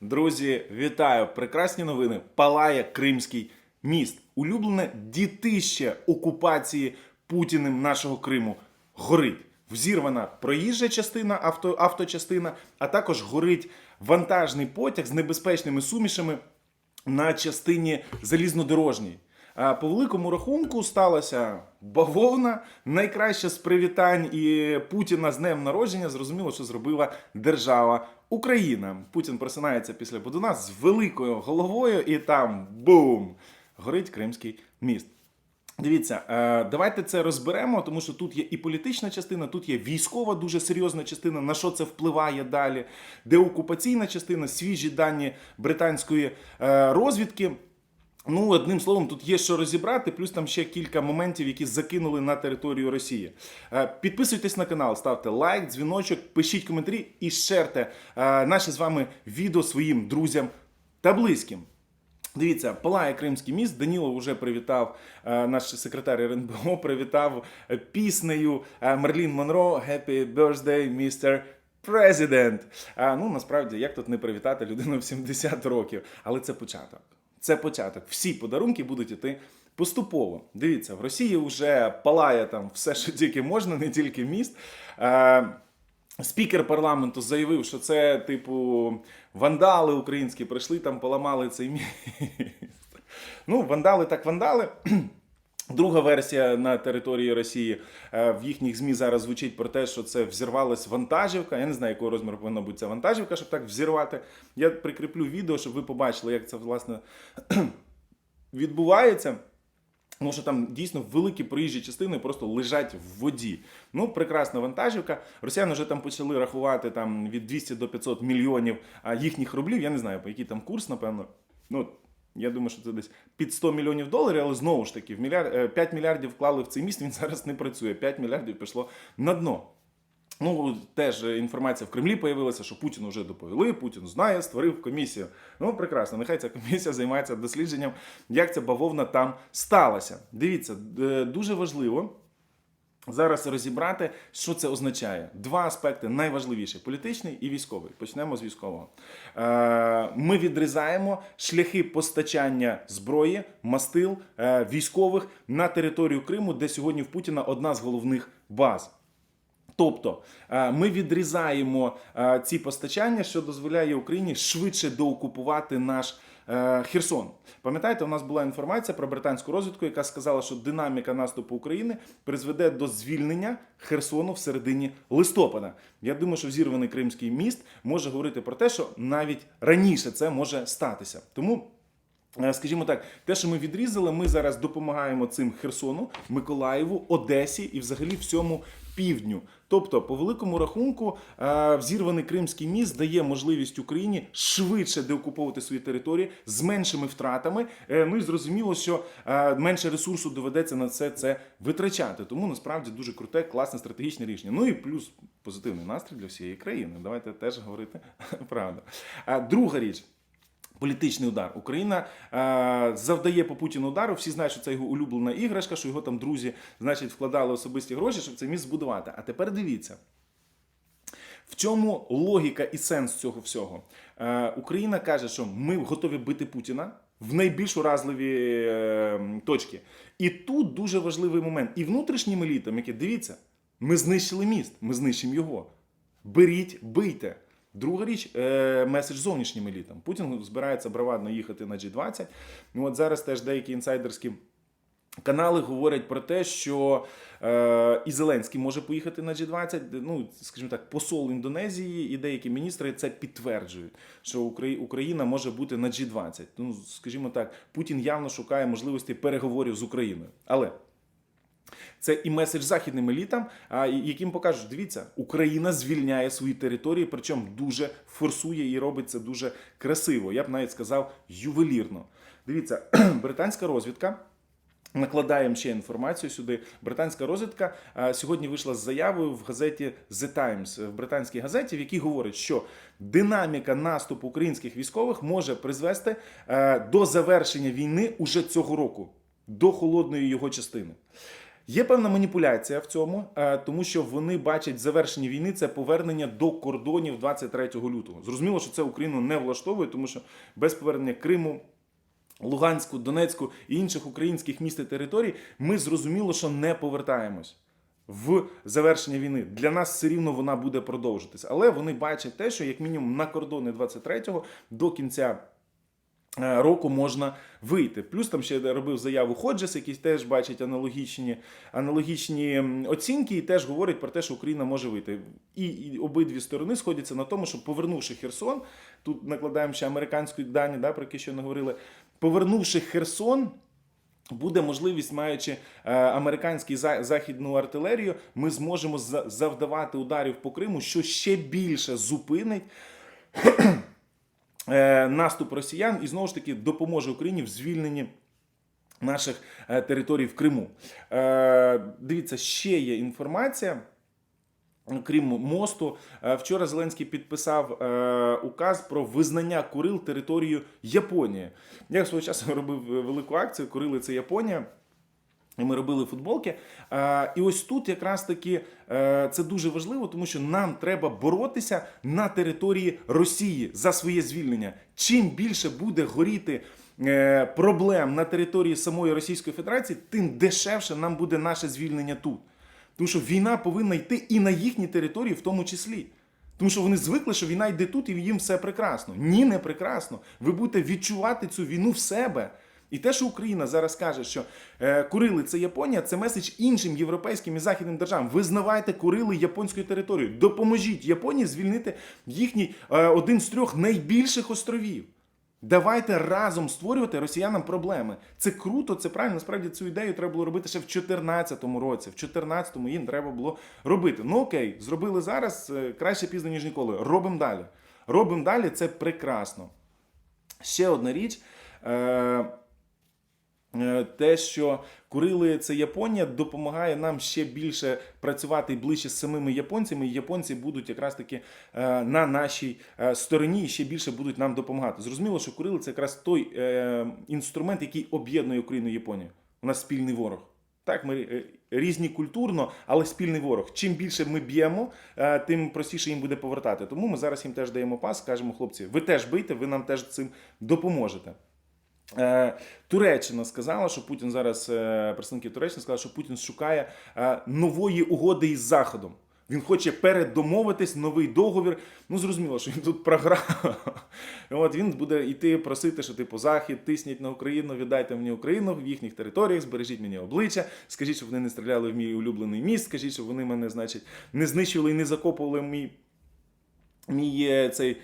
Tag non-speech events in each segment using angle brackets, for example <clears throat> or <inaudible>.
Друзі, вітаю! Прекрасні новини. Палає Кримський міст. Улюблене дітище окупації Путіним нашого Криму горить. Взірвана проїжджа частина, авто, авточастина, а також горить вантажний потяг з небезпечними сумішами на частині залізнодорожній. По великому рахунку сталася бавовна. Найкраще з привітань і Путіна з днем народження. Зрозуміло, що зробила держава Україна. Путін просинається після Будуна з великою головою, і там бум! Горить Кримський міст. Дивіться, е, давайте це розберемо, тому що тут є і політична частина, тут є військова дуже серйозна частина, на що це впливає далі, деокупаційна частина, свіжі дані британської е, розвідки. Ну, одним словом, тут є що розібрати, плюс там ще кілька моментів, які закинули на територію Росії. Е, Підписуйтесь на канал, ставте лайк, дзвіночок, пишіть коментарі і шерте е, наше з вами відео своїм друзям та близьким. Дивіться, палає Кримський міст. Даніло вже привітав е, наш секретар РНБО, привітав піснею Мерлін Монро «Happy birthday. President». А, ну, насправді, як тут не привітати людину в 70 років, але це початок. Це початок. Всі подарунки будуть іти поступово. Дивіться, в Росії вже палає там все, що тільки можна, не тільки міст. Е, Спікер парламенту заявив, що це, типу, вандали українські прийшли там, поламали цей міст. Ну, вандали так вандали. Друга версія на території Росії е, в їхніх ЗМІ зараз звучить про те, що це взірвалась вантажівка. Я не знаю, якого розміру повинна бути ця вантажівка, щоб так взірвати. Я прикріплю відео, щоб ви побачили, як це власне <clears throat> відбувається. Тому що там дійсно великі проїжджі частини просто лежать в воді. Ну, прекрасна вантажівка. Росіяни вже там почали рахувати там від 200 до 500 мільйонів їхніх рублів. Я не знаю, по який там курс, напевно. Ну, я думаю, що це десь під 100 мільйонів доларів, але знову ж таки, в мільярд, е, 5 мільярдів вклали в цей міст, він <laughs> зараз не працює. 5 мільярдів пішло на дно. Ну, теж інформація в Кремлі появилася, що Путін вже доповіли, Путін знає, створив комісію. Ну, прекрасно, нехай ця комісія займається дослідженням, як ця бавовна там сталася. Дивіться, е, дуже важливо. Зараз розібрати, що це означає. Два аспекти найважливіші: політичний і військовий. Почнемо з військового. Е, Ми відрізаємо шляхи постачання зброї, мастил е, військових на територію Криму, де сьогодні в Путіна одна з головних баз. Тобто е, ми відрізаємо ці постачання, що дозволяє Україні швидше доокупувати наш Херсон. Пам'ятаєте, у нас була інформація про британську розвідку, яка сказала, що динаміка наступу України призведе до звільнення Херсону в середині листопада. Я думаю, що взірваний Кримський міст може говорити про те, що навіть раніше це може статися. Тому. Е, Скажімо так, те, що ми відрізали, ми зараз допомагаємо цим Херсону, Миколаєву, Одесі і взагалі всьому півдню. Тобто, по великому рахунку, е, взірваний Кримський міст дає можливість Україні швидше деокуповувати свої території з меншими втратами. Е, Ну і зрозуміло, що менше ресурсу доведеться на все це витрачати. Тому насправді дуже круте, класне стратегічне рішення. Ну і плюс позитивний настрій для всієї країни. Давайте теж говорити <laughs> правду. Друга річ. Політичний удар. Україна е, завдає по Путіну удару. Всі знають, що це його улюблена іграшка, що його там друзі, значить, вкладали особисті гроші, щоб цей міст збудувати. А тепер дивіться. В чому логіка і сенс цього всього? Е, Україна каже, що ми готові бити Путіна в найбільш уразливі е, точки. І тут дуже важливий момент. І внутрішнім елітам, які дивіться, ми знищили міст, ми знищимо його. Беріть, бийте. Друга річ е, меседж зовнішнім елітам. Путін збирається бравадно їхати на G20. Ну от зараз теж деякі інсайдерські. Канали говорять про те, що е, і Зеленський може поїхати на G20. Ну, скажімо так, посол Індонезії і деякі міністри це підтверджують, що Україна може бути на G20. Ну, скажімо так, Путін явно шукає можливості переговорів з Україною. Але це і меседж західним елітам, яким покажуть, дивіться, Україна звільняє свої території, причому дуже форсує і робить це дуже красиво. Я б навіть сказав ювелірно. Дивіться, <clears throat> британська розвідка. Накладаємо ще інформацію сюди. Британська розвідка сьогодні вийшла з заявою в газеті The Times, в британській газеті, в якій говорить, що динаміка наступу українських військових може призвести е, до завершення війни уже цього року, до холодної його частини. Є певна маніпуляція в цьому, е, тому що вони бачать завершення війни це повернення до кордонів 23 лютого. Зрозуміло, що це Україну не влаштовує, тому що без повернення Криму. Луганську, Донецьку і інших українських міст і територій, ми зрозуміло, що не повертаємось в завершення війни. Для нас все рівно вона буде продовжитись. Але вони бачать те, що як мінімум на кордони 23-го до кінця. Е, Року можна вийти. Плюс там ще робив заяву Ходжес, який теж бачить аналогічні, аналогічні оцінки, і теж говорить про те, що Україна може вийти. І, і обидві сторони сходяться на тому, що повернувши Херсон, тут накладаємо ще американські дані, да, про які ще не говорили. Повернувши Херсон, буде можливість, маючи е, американську за- західну артилерію, ми зможемо за- завдавати ударів по Криму, що ще більше зупинить. Е, Наступ росіян і знову ж таки допоможе Україні в звільненні наших е, територій в Криму. Е, Дивіться, ще є інформація. Крім мосту, вчора Зеленський підписав указ про визнання Курил територією Японії. Я свого часу <laughs> робив велику акцію Курили це Японія. І ми робили футболки. Е, І ось тут якраз таки е, це дуже важливо, тому що нам треба боротися на території Росії за своє звільнення. Чим більше буде горіти е, проблем на території самої Російської Федерації, тим дешевше нам буде наше звільнення тут. Тому що війна повинна йти і на їхні території, в тому числі. Тому що вони звикли, що війна йде тут і їм все прекрасно. Ні, не прекрасно. Ви будете відчувати цю війну в себе. І те, що Україна зараз каже, що е, Курили це Японія, це меседж іншим європейським і західним державам. Визнавайте Курили японською територією. Допоможіть Японії звільнити їхній е, один з трьох найбільших островів. Давайте разом створювати росіянам проблеми. Це круто, це правильно. Насправді цю ідею треба було робити ще в 2014 році. В 2014 їм треба було робити. Ну окей, зробили зараз е, краще пізно, ніж ніколи. Робимо далі. Робимо далі, це прекрасно. Ще одна річ. Те, що Курили це Японія, допомагає нам ще більше працювати ближче з самими японцями. І японці будуть якраз таки е, на нашій е, стороні і ще більше будуть нам допомагати. Зрозуміло, що Курили це якраз той е, інструмент, який об'єднує Україну і Японію. У нас спільний ворог. Так, ми е, різні культурно, але спільний ворог. Чим більше ми б'ємо, е, тим простіше їм буде повертати. Тому ми зараз їм теж даємо пас, кажемо, хлопці, ви теж бийте, ви нам теж цим допоможете. Е, Туреччина сказала, що Путін зараз е, представники Туреччини сказали, що Путін шукає е, нової угоди із Заходом. Він хоче передомовитись, новий договір. Ну зрозуміло, що він тут програв. <laughs> От він буде йти просити, що типу Захід тисніть на Україну, віддайте мені Україну в їхніх територіях, збережіть мені обличчя, скажіть, щоб вони не стріляли в мій улюблений міст, скажіть, щоб вони мене, значить, не знищували і не закопували мій. Мій цей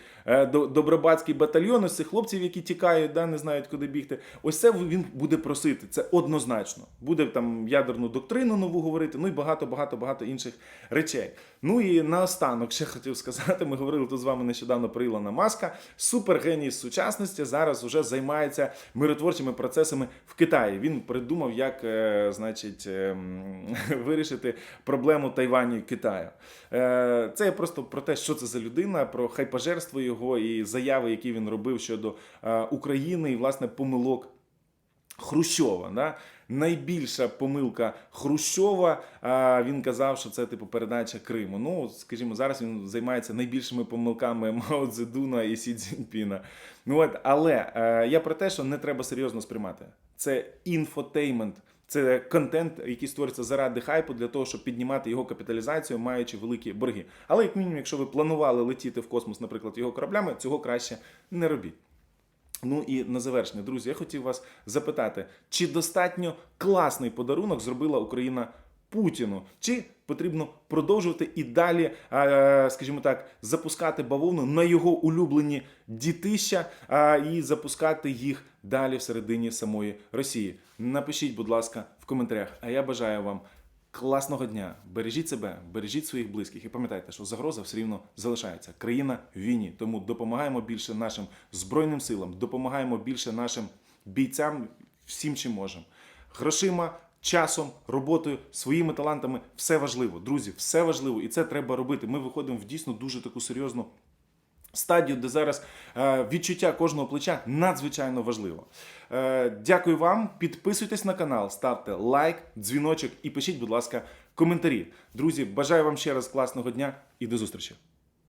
добробатський батальйон, ось цих хлопців, які тікають, да, не знають, куди бігти. Ось це він буде просити. Це однозначно. Буде там ядерну доктрину нову говорити, ну і багато, багато, багато інших речей. Ну і наостанок ще хотів сказати: ми говорили тут з вами нещодавно про Ілона Маска. Супергеній сучасності зараз вже займається миротворчими процесами в Китаї. Він придумав, як е, значить, ем, <laughs> вирішити проблему Тайваню і Китаю. Е, Це просто про те, що це за людина, про хайпажерство його і заяви, які він робив щодо е, України і власне помилок. Хрущова, да? найбільша помилка Хрущова. Він казав, що це типу передача Криму. Ну, скажімо, зараз він займається найбільшими помилками Мао Цзедуна і Сі Цзіньпіна. Ну от, але е, я про те, що не треба серйозно сприймати. Це інфотеймент. Це контент, який створюється заради хайпу для того, щоб піднімати його капіталізацію, маючи великі борги. Але як мінімум, якщо ви планували летіти в космос, наприклад, його кораблями, цього краще не робіть. Ну і на завершення, друзі, я хотів вас запитати, чи достатньо класний подарунок зробила Україна Путіну? Чи потрібно продовжувати і далі, е, скажімо так, запускати бавовну на його улюблені дітища і запускати їх далі всередині самої Росії? Напишіть, будь ласка, в коментарях. А я бажаю вам класного дня. Бережіть себе, бережіть своїх близьких і пам'ятайте, що загроза все рівно залишається. Країна в війні. Тому допомагаємо більше нашим збройним силам, допомагаємо більше нашим бійцям всім, чим можемо. Грошима, часом, роботою, своїми талантами все важливо. Друзі, все важливо, і це треба робити. Ми виходимо в дійсно дуже таку серйозну стадію, де зараз е, відчуття кожного плеча надзвичайно важливо. Е, дякую вам. Підписуйтесь на канал, ставте лайк, дзвіночок і пишіть, будь ласка, коментарі. Друзі, бажаю вам ще раз класного дня і до зустрічі.